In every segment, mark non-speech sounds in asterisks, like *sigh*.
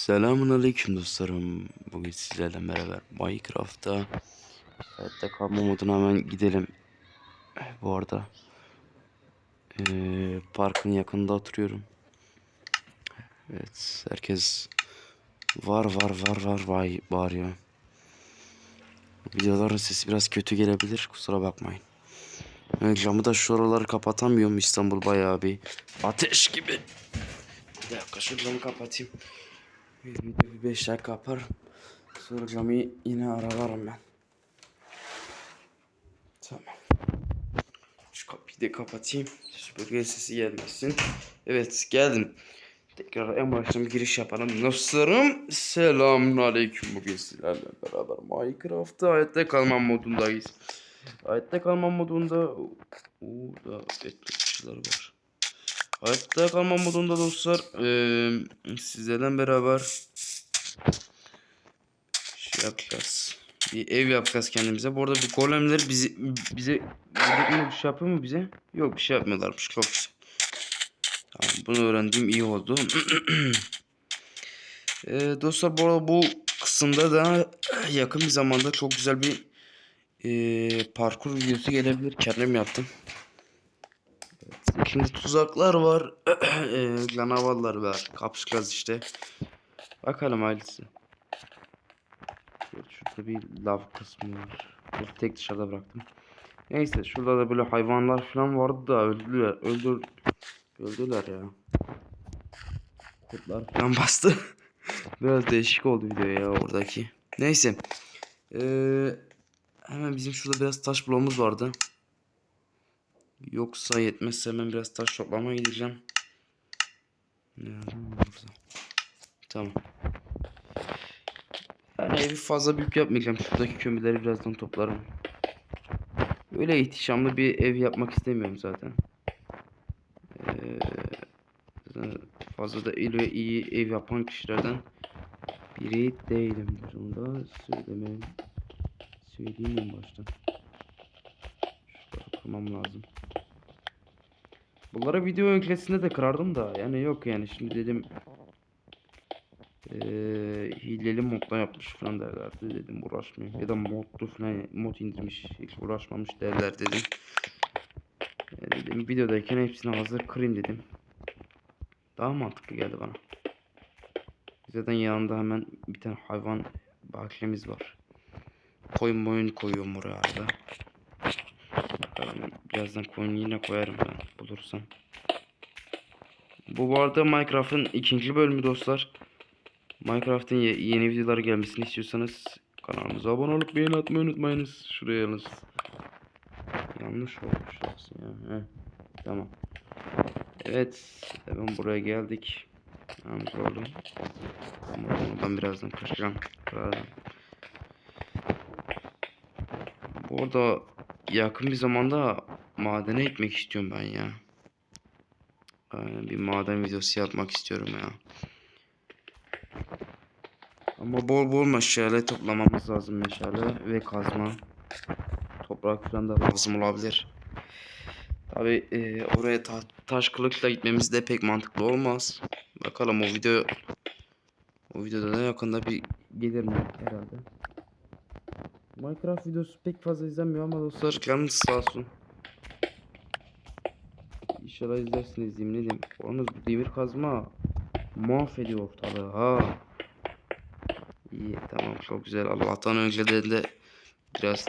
Selamun aleyküm dostlarım. Bugün sizlerle beraber Minecraft'ta hayatta kalma moduna hemen gidelim. Bu arada eee, parkın yakında oturuyorum. Evet herkes var var var var vay bağırıyor. Videoların sesi biraz kötü gelebilir kusura bakmayın. Evet, camı da şu araları kapatamıyorum İstanbul bayağı bir ateş gibi. Bir dakika şu kapatayım. Bir video bir 5 dakika yaparım. Sonra camı yine aralarım ben. Tamam. Şu kapıyı da kapatayım. Süpürge sesi gelmesin. Evet geldim. Tekrar en baştan bir giriş yapalım. Dostlarım selamun aleyküm. Bugün sizlerle beraber Minecraft'ta hayatta kalma modundayız. Hayatta kalma modunda Uuu etmişler var. Hayatta kalma modunda dostlar eee sizlerden beraber şey yapacağız. Bir ev yapacağız kendimize. Bu arada bu golemler bizi bize bir şey yapıyor mu bize? Yok bir şey yapmıyorlarmış. Çok güzel. Tamam bunu öğrendiğim iyi oldu. Eee, *clears throat* dostlar bu arada bu kısımda da yakın bir zamanda çok güzel bir eee, parkur videosu gelebilir. Kendim yaptım. Şimdi tuzaklar var. eee, *clears throat* canavarlar var. Kapışacağız işte. Bakalım ailesi. Şurada bir lav kısmı var. Bir tek dışarıda bıraktım. Neyse şurada da böyle hayvanlar falan vardı da öldüler. Öldür öldüler ya. Kurtlar falan bastı. *laughs* Biraz değişik oldu video ya oradaki. Neyse. Ee, hemen bizim şurada biraz taş bloğumuz vardı. Yoksa yetmezse hemen biraz taş toplamaya gideceğim. Nerede? Burada. Tamam. Yani evi fazla büyük yapmayacağım. Şuradaki kömürleri birazdan toplarım. Öyle ihtişamlı bir ev yapmak istemiyorum zaten. Ee, fazla da iyi, iyi ev yapan kişilerden biri değilimdir. Onu da söylemem. Söyleyeyim en baştan. Şurada kırmam lazım. Bunlara video öncesinde de kırardım da yani yok yani şimdi dedim eee hileli modda yapmış falan derlerdi dedim uğraşmayayım ya da modlu falan mod indirmiş hiç uğraşmamış derler dedim. E, dedim videodayken hepsini hazır kırayım dedim. Daha mantıklı geldi bana. Zaten yanında hemen bir tane hayvan bahçemiz var. Koyun boyun koyuyorum oraya arada. Bakalım birazdan koyun yine koyarım ben bulursam. Bu bu arada Minecraft'ın ikinci bölümü dostlar. Minecraft'ın ye- yeni videoları gelmesini istiyorsanız kanalımıza abone olup beğeni atmayı unutmayınız. Şuraya yalnız. Yanlış olmuş ya. Heh, tamam. Evet. Hemen buraya geldik. Yalnız oldum. Ama oradan birazdan kaçacağım. Kırarım. Bu arada yakın bir zamanda madene gitmek istiyorum ben ya. Aynen bir maden videosu yapmak istiyorum ya. Ama bol bol meşale toplamamız lazım meşale ve kazma. Toprak falan da lazım olabilir. Tabi oraya ta- taş kılıçla gitmemiz de pek mantıklı olmaz. Bakalım o video o videoda da yakında bir gelir mi herhalde. Minecraft videosu pek fazla izlenmiyor ama dostlar canınız sağ olsun. İnşallah izlersiniz diyeyim ne diyeyim. Yalnız bu demir kazma mahvediyor ortalığı ha. İyi tamam çok güzel. Allah'tan önce de, de biraz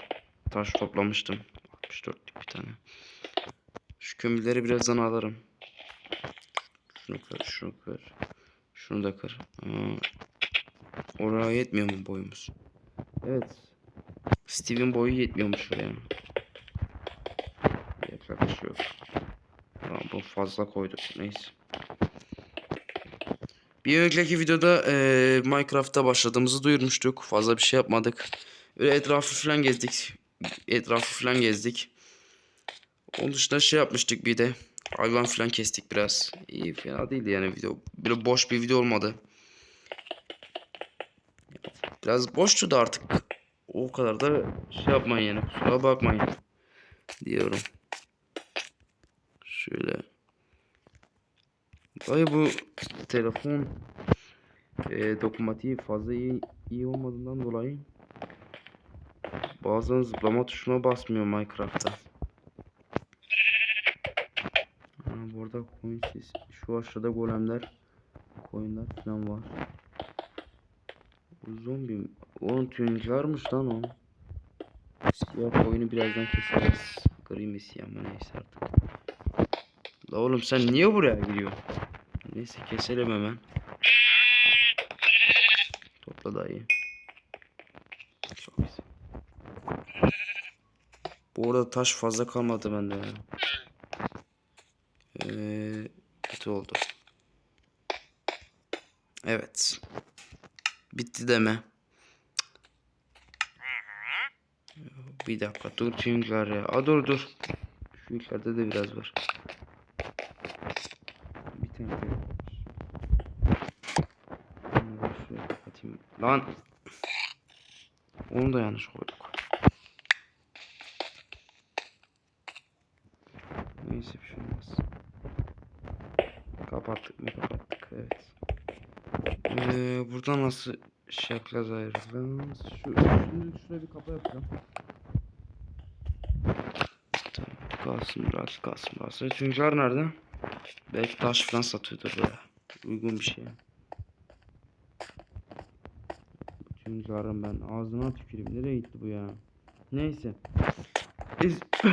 taş toplamıştım. 64'lük bir tane. Şu kömürleri birazdan alırım. Şunu kır, şunu kır. Şunu da kır. Aa, oraya yetmiyor mu boyumuz? Evet. Steve'in boyu yetmiyormuş oraya. Yapacak bir şey yok. Tamam bu fazla koyduk. Neyse. Bir önceki videoda eee Minecraft'ta başladığımızı duyurmuştuk. Fazla bir şey yapmadık. Öyle etrafı falan gezdik. Etrafı falan gezdik. Onun dışında şey yapmıştık bir de. Hayvan falan kestik biraz. İyi fena değildi yani video. Böyle boş bir video olmadı. Biraz boştu da artık. O kadar da şey yapmayın yani. Kusura bakmayın. Diyorum. Şöyle. Dayı bu telefon e, dokunmatiği fazla iyi, iyi olmadığından dolayı bazen zıplama tuşuna basmıyor Minecraft'ta. Burada sesi. Şu aşağıda golemler, koyunlar falan var. Bu zombi, onun tüyüncülermiş lan o. Siyah koyunu birazdan keseriz. Gri mi siyah mı neyse artık. La oğlum sen niye buraya gidiyorsun? Neyse keselim hemen. Topla dayı. Çok güzel. Bu arada taş fazla kalmadı bende. Ee, kötü oldu. Evet. Bitti deme. Bir dakika dur çünküler ya. Aa, dur dur. Şu yukarıda da biraz var. Bir tane. Lan. Onu da yanlış koyduk. Neyse bir şey olmaz. Kapattık mı buradan nasıl yapacağız ayrılacağız? Şu, şimdi şuraya bir kapı yapacağım. Tamam, kalsın biraz kalsın biraz. Çünküler nerede? Belki taş falan satıyordur böyle. Uygun bir şey. Çünkülerim ben ağzına tüküreyim. Nereye gitti bu ya? Neyse. Biz *clears throat*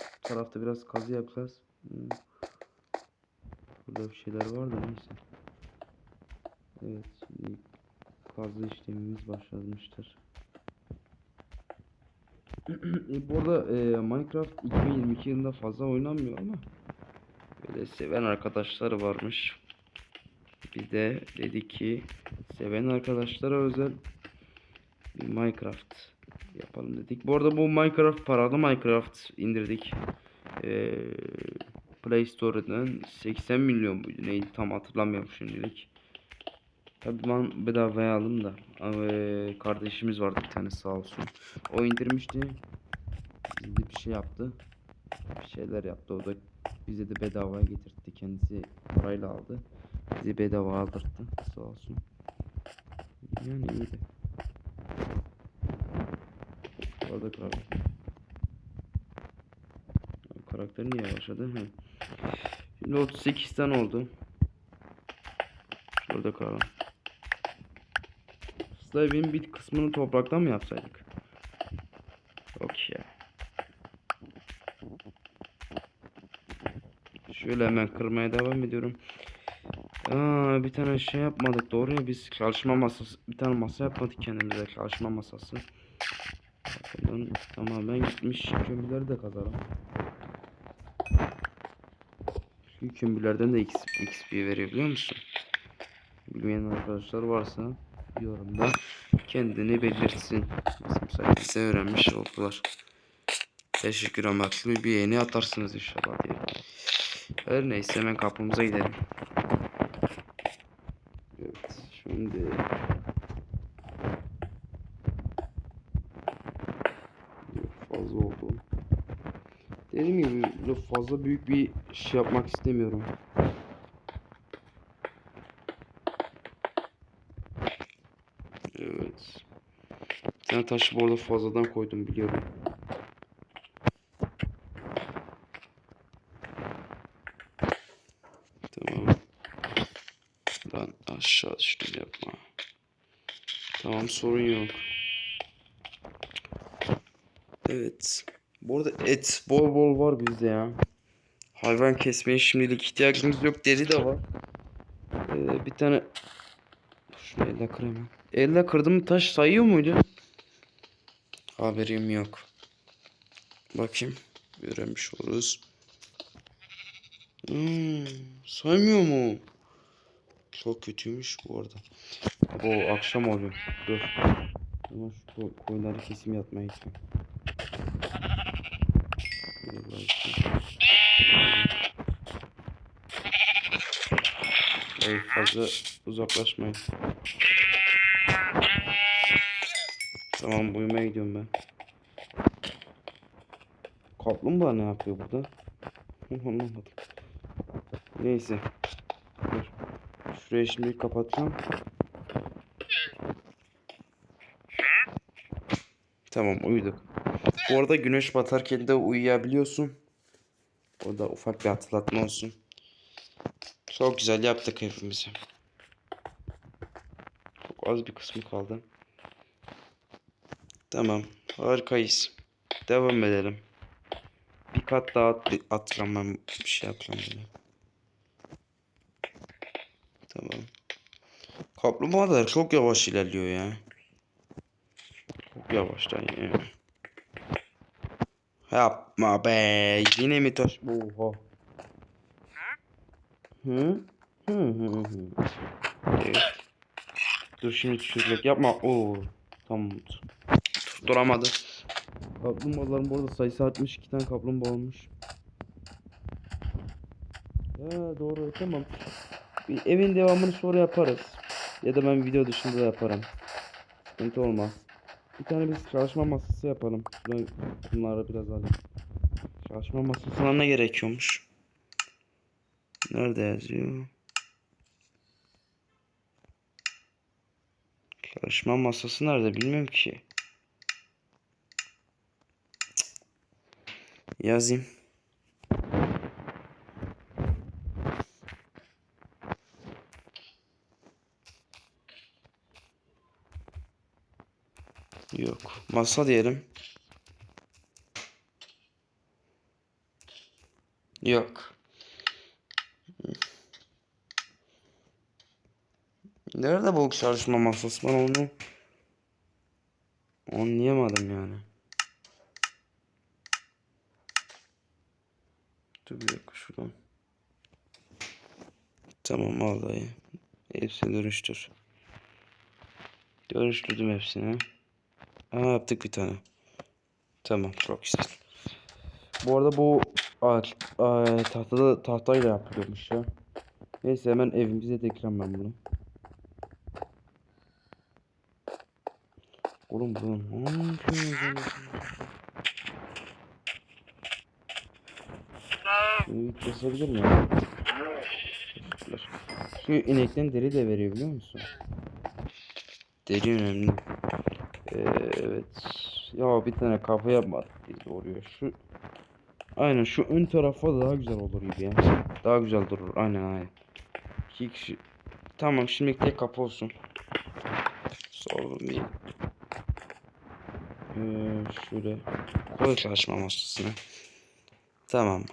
şu tarafta biraz kazı yapacağız. Hmm. Burada bir şeyler var da neyse. Evet kazı işlemimiz başlamıştır. *clears throat* e, bu arada e, Minecraft 2022 yılında fazla oynanmıyor ama böyle seven arkadaşları varmış. Bir de dedi ki seven arkadaşlara özel bir Minecraft yapalım dedik. Bu arada bu Minecraft paralı Minecraft indirdik. Ee, Play Store'dan 80 milyon muydu neydi tam hatırlamıyorum şimdilik. Tabii ben bedavaya aldım da ama e, kardeşimiz vardı bir tane sağ olsun. O indirmişti. Bize de bir şey yaptı. Bir şeyler yaptı o da bize de bedavaya getirtti. Kendisi parayla aldı. Bizi bedava aldırttı sağ olsun. Yani iyiydi. Orada karar. Karakteri niye başladı? Hı. Şimdi 38 tane oldu. Şurada kalalım. Slavin bir kısmını topraktan mı yapsaydık? Yok ya. Şöyle hemen kırmaya devam ediyorum. Aa, bir tane şey yapmadık doğru ya biz çalışma masası bir tane masa yapmadık kendimize çalışma masası. Bakalım tamamen gitmiş kömürleri de kazalım. Şu kömürlerden de XP, XP veriyor biliyor musun? Bilmeyen arkadaşlar varsa yorumda kendini belirtsin. Bizim sayemizde öğrenmiş oldular. Teşekkür amaçlı bir beğeni atarsınız inşallah diye. Her neyse hemen kapımıza gidelim. Evet şimdi fazla oldu. Dediğim gibi fazla büyük bir şey yapmak istemiyorum. Evet. Bir tane taşı bu arada fazladan koydum biliyorum. Tamam. Lan aşağı düştüm yapma. Tamam sorun yok. Evet. Bu arada et bol bol var bizde ya. Hayvan kesmeye şimdilik ihtiyacımız yok. Deri de var. Ee, bir tane şunu elle kırayım. Elle kırdım taş sayıyor muydu? Haberim yok. Bakayım. Öğrenmiş oluruz. Hmm, saymıyor mu? Çok kötüymüş bu arada. Bu akşam oluyor. Dur. Ama şu ko- koyunları kesim yatmaya. Ey fazla uzaklaşmayın. Tamam uyumaya gidiyorum ben. Kaplumbağa ne yapıyor burada? Anlamadım. Neyse. Dur. Şurayı şimdi kapatacağım. Tamam uyuduk. Bu arada güneş batarken de uyuyabiliyorsun. O da ufak bir hatırlatma olsun. Çok güzel yaptık evimizi. Çok az bir kısmı kaldı. Tamam. Harikayız. Devam edelim. Bir kat daha at ben bir şey yapacağım böyle. Tamam. Kaplumbağalar çok yavaş ilerliyor ya. Çok yavaştan ya. Yapma be. Yine mi taş? Oha. Hı? Hı hı hı. Dur şimdi düşürmek yapma. Oo. Tamam. Tutturamadı. Kaplumbağaların bu arada sayısı artmış. iki tane kaplumbağa olmuş. Ya doğru tamam. Bir evin devamını sonra yaparız. Ya da ben video dışında da yaparım. Sıkıntı olmaz. Bir tane biz çalışma masası yapalım. Bunları biraz alayım. Çalışma masasına ne gerekiyormuş? Nerede yazıyor? Çalışma masası nerede bilmiyorum ki. Yazayım. Yok. Masa diyelim. Yok. Nerede bu çalışma masası? Ben onu anlayamadım yani. Dur bir dakika şuradan. Tamam al dayı. Hepsini dönüştür. Dönüştürdüm hepsini. Aa yaptık bir tane. Tamam çok güzel. Bu arada bu ağaç, aa, tahtada, tahtayla yapılıyormuş ya. Neyse hemen evimize eklem ben bunu. Oğlum bu ne? Şunu bir kesebilir miyim? Şu inekten deri de veriyor biliyor musun? Deri önemli. Ee, evet. Ya bir tane kafa yapmadık biz de oraya. Şu Aynen şu ön tarafa da daha güzel olur gibi ya. Daha güzel durur. Aynen aynen. İki kişi. Tamam şimdi tek kapı olsun. Sordum bir. Ee, şöyle koy çalışma masasına. Tamam.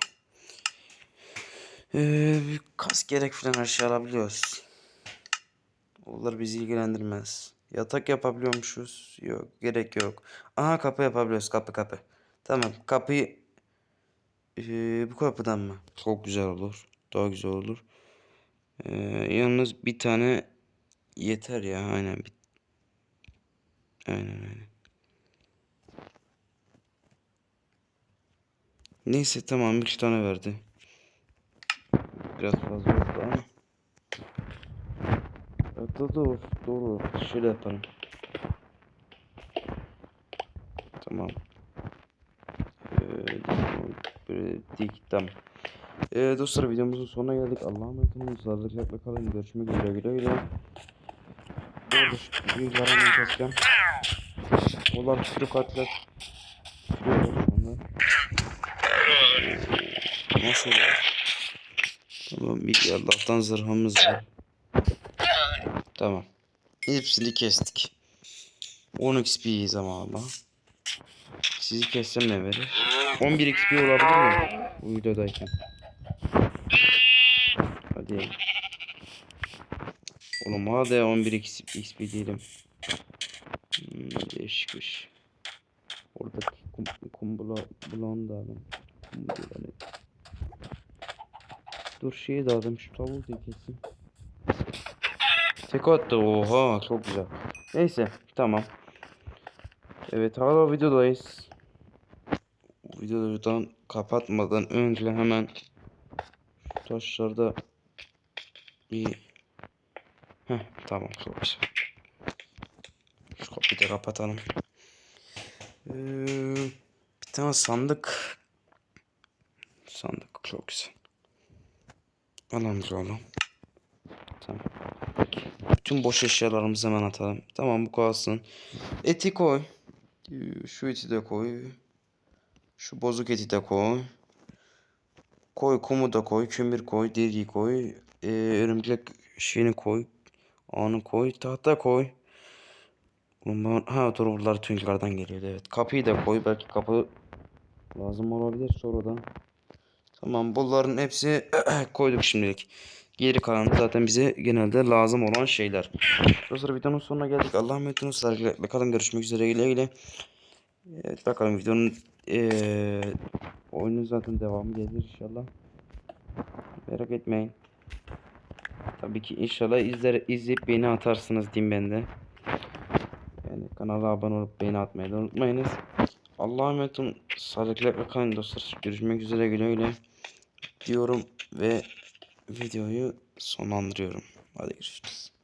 Ee, bir kas gerek falan her şey alabiliyoruz. Onlar bizi ilgilendirmez. Yatak yapabiliyormuşuz. Yok gerek yok. Aha kapı yapabiliyoruz. Kapı kapı. Tamam kapıyı ee, bu kapıdan mı? Çok güzel olur. Daha güzel olur. Ee, yalnız bir tane yeter ya. Aynen. Bir... Aynen aynen. Neyse tamam üç tane verdi. Biraz fazla oldu ama. Evet, doğru, doğru, doğru. Şöyle yapalım. Tamam. Ee, dik tamam. Ee, dostlar videomuzun sonuna geldik. Allah'a emanet olun. Sağlıcakla kalın. Görüşmek üzere. Güle güle. Büyükleri hemen keseceğim. Onlar sürü katlar. Nasıl ya? Tamam bir Allah'tan zırhımız var. Tamam. Hepsini kestik. 10 XP'yiz ama Allah. Sizi kessem ne verir? 11 XP olabilir mi? Bu videodayken. Hadi. Oğlum hadi 11 XP, XP değilim. Hmm, değişikmiş. Oradaki kum, kumbula bulan da alın. Kumbula ne? Dur şeyi de alayım şu tavuğu da kesin. Tek attı oha çok güzel. Neyse tamam. Evet hala videodayız. Videodan kapatmadan önce hemen şu taşlarda bir Heh, tamam çok güzel. Şu kapıyı da kapatalım. Ee, bir tane sandık. Sandık çok güzel. Al amca oğlum. Tamam. Bütün boş eşyalarımızı hemen atalım. Tamam bu kalsın. Eti koy. Şu eti de koy. Şu bozuk eti de koy. Koy kumu da koy. Kömür koy. Deriyi koy. Ee, örümcek şeyini koy. Onu koy. Tahta koy. Ben- Ha dur buralar tünklerden geliyordu evet. Kapıyı da koy. Belki kapı lazım olabilir sonradan. Tamam bunların hepsi *clears throat* koyduk şimdilik. Geri kalanı zaten bize genelde lazım olan şeyler. Dostlar videonun sonuna geldik. Allah'a emanet olun. Bakalım görüşmek üzere güle güle. Evet bakalım videonun eee oyunun zaten devamı gelir inşallah. Merak etmeyin. Tabii ki inşallah izler, izleyip beğeni atarsınız diyeyim ben de. Yani kanala abone olup beğeni atmayı da unutmayınız. Allah'a emanet olun. Sağlıcakla kalın dostlar. Görüşmek üzere güle güle diyorum ve videoyu sonlandırıyorum. Hadi görüşürüz.